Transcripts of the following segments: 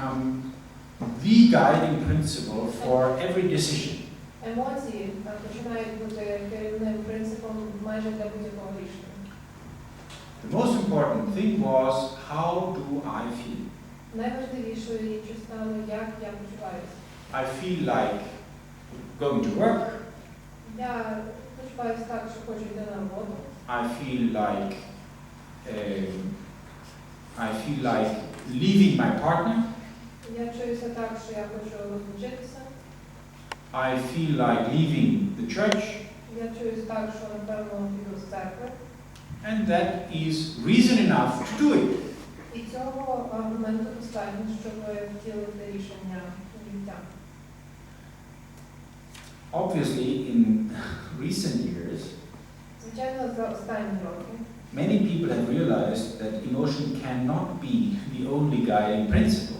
become the guiding principle for every decision. Емоції е, починають бути керівним принципом майже для будь-якого рішення. The most important thing was how do I feel? Найважливішою річчю стало, як я почуваюся. I feel like going to work. Я почуваюся так, що хочу йти на роботу. I feel like um, I feel like leaving my partner. Я чуюся так, що я хочу розлучитися. I feel like leaving the church, Я чуюсь так, що напевно піду з церкви. and that is reason enough to do it. І цього аргументу достатньо, щоб втілити рішення життя. Obviously, in recent years, Звичайно, за останні роки many people have realized that emotion cannot be the only guiding principle е,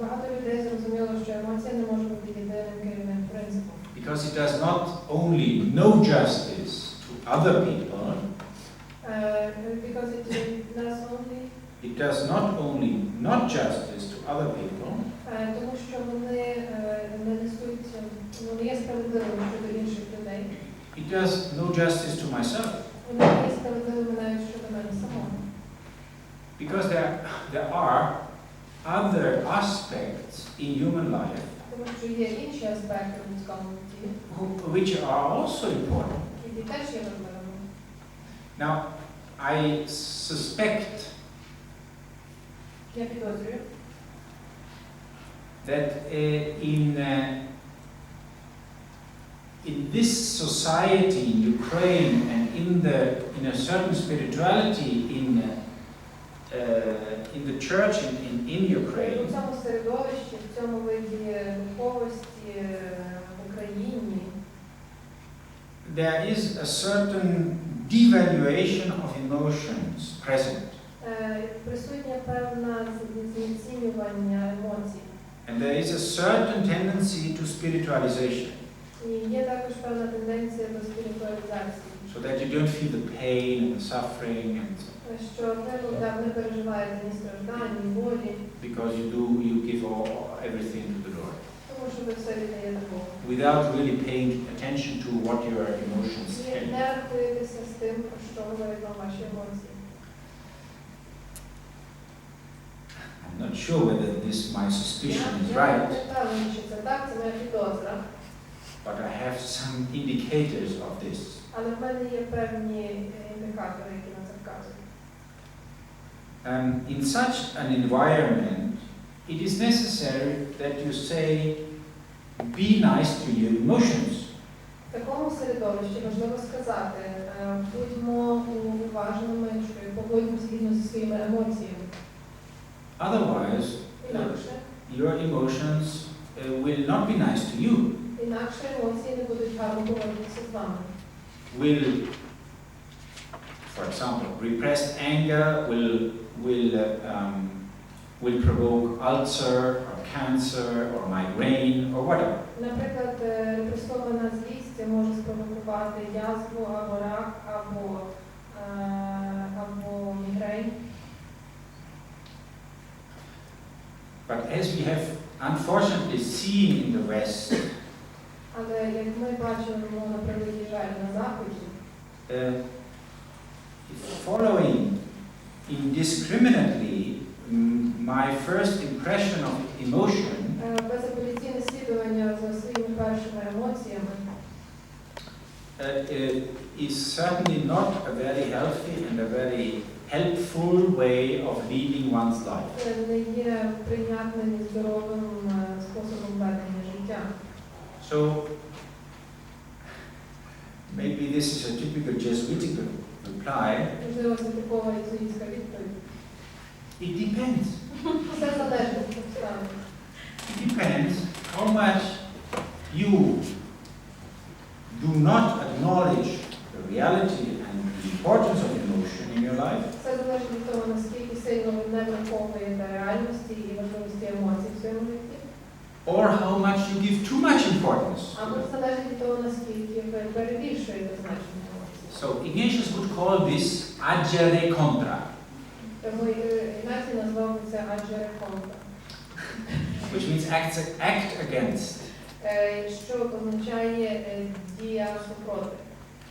багато людей зрозуміло, що емоція не може бути єдиним керівним принципом. because it does not only no justice to other people, Е, Because it does only, it does not only not justice to other people, е, тому що вони е, не несуть, ну, не є справедливими щодо інших людей. it does no justice to myself. Вони не є справедливими навіть щодо мене самого. Because there, there are other aspects in human life which are also important. Now, I suspect that uh, in uh, in this society in Ukraine and in the in a certain spirituality in uh, in the church in, in, in у Ukraine, цьому середовищі, в цьому виді духовості е, в Україні there is a certain devaluation of emotions present. е, присутня певна знецінювання емоцій. And there is a certain tendency to spiritualization, І є також певна тенденція до спіритуалізації, so that you don't feel the pain and the suffering, and що ви ну, так, не переживаєте ні страждань, ні болі, because you do, you give all, everything to the Lord, тому що ви все віддаєте Богу. without really paying attention to what your emotions І tell you. не рахуєтеся з тим, про що говорять вам ваші емоції. I'm not sure whether this my suspicion is Я- Я right, не впевнена, чи це так, це моя підозра, but I have some indicators of this. але в мене є певні е, індикатори, які на це вказують. Um, in such an environment, it is necessary that you say, be nice to your emotions. В такому середовищі важливо сказати, е, будьмо уважними, що поводьмо згідно зі своїми емоціями. Otherwise, Інакше, your emotions uh, will not be nice to you. інакше емоції не будуть гарно поводитися з вами. Will, for example, repressed anger will will uh, um, will provoke ulcer or cancer or migraine or whatever. Наприклад, е, репресована злість може спровокувати язву або рак, або, е, або мігрень. But as we have unfortunately seen in the West, Але як ми бачимо на превеликий жаль на Заході, uh, following indiscriminately mm, my first impression of emotion е, безапеляційне слідування за своїми першими емоціями uh, uh, is certainly not a very healthy and a very helpful way of leading one's life. це не є прийнятним і здоровим е, способом ведення життя. So maybe this is a typical Jesuitical reply. Можливо, це типова єзуїтська відповідь. It depends. Все залежить від обставин. It depends how much you do not acknowledge the reality and the importance of emotion in your life, Все залежить від того, наскільки сильно ви не враховуєте реальності і важливості емоцій в своєму житті. or how much you give too much importance. to Або them. залежить від того, наскільки ви перебільшуєте значення емоцій. So Ignatius would call this agere contra. Тому е, Ігнатій назвав це аджере конта. which means act, act against. е, що означає е, дія супроти.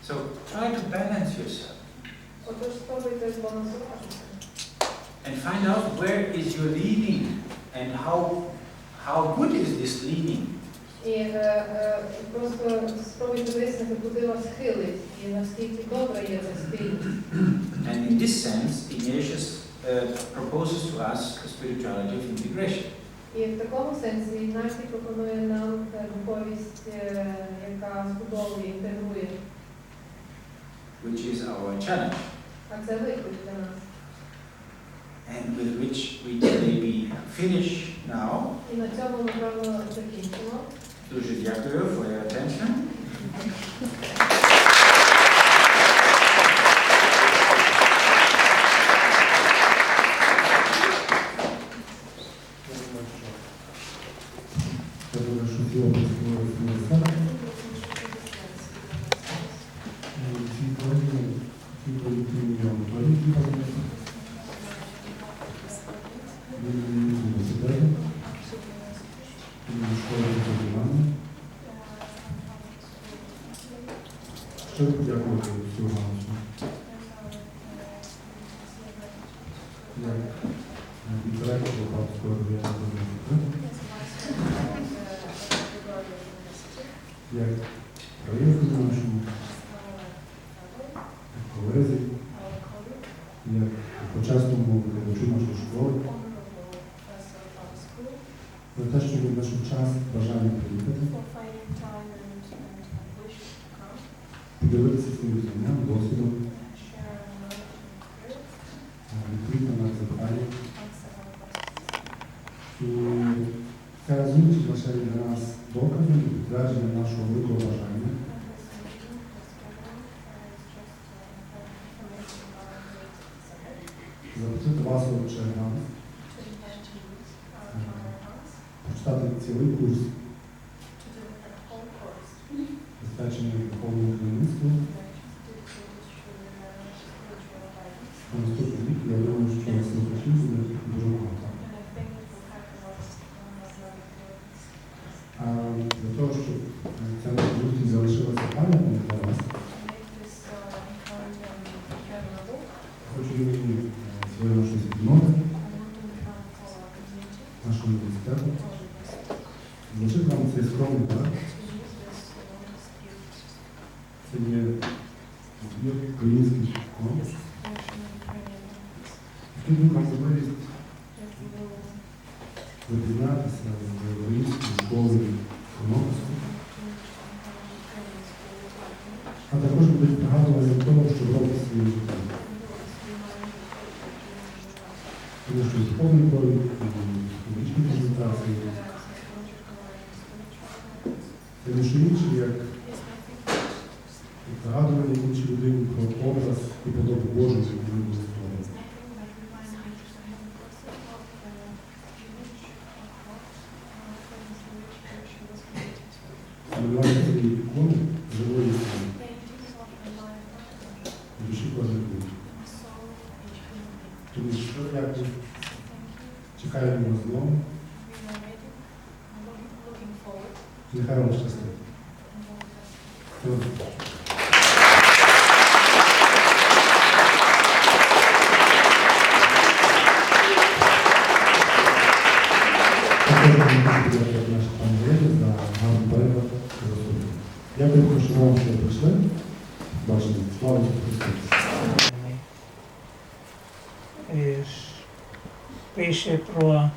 So try to balance yourself Отож спробуйте збалансуватися and find out where is your leaning and how, how good is this leaning. і е, е, просто спробуйте вияснити, куди вас хилить і наскільки добре є цей спільність. And in this sense, Ignatius uh, proposes to us a spirituality of integration. І в такому сенсі Ігнатій пропонує нам е, духовість, е, яка збудовує, інтегрує. which is our challenge, А це виклик для нас. and with which we can maybe finish now. І на цьому, напевно, закінчимо. Дуже дякую for your attention. Як проєкту нашому, як колезі, як почесному викладачу нашої школи, за те, що він знайшов час, бажання приїхати, поділитися своїм знанням, досвідом, Teraz zwrócić Waszej dla nas Boga i wyraźnie naszą wypoważanie. Запитати вас от Черна. Почитати цілий курс. Чи це повний Це є збір український швидко. Тут була можливість дізнатися з української школи конопсу. А також будуть пригадування в тому, що робить свої життя. Тому що з повникою, публічні презентації. Тому що інші, як про побожність відповідно статуту. Малювання цієї ікони живої ікони. Душі кожен Тому що дякую. Чекаємо вас знову. Нехай вам щастить. Всього доброго. Також ми подякувати нашій пані Єві за гарний переклад і розуміння. Дякую, що вам що прийшли. Бачите, слава Ісусу Христу. Е, ж- пише про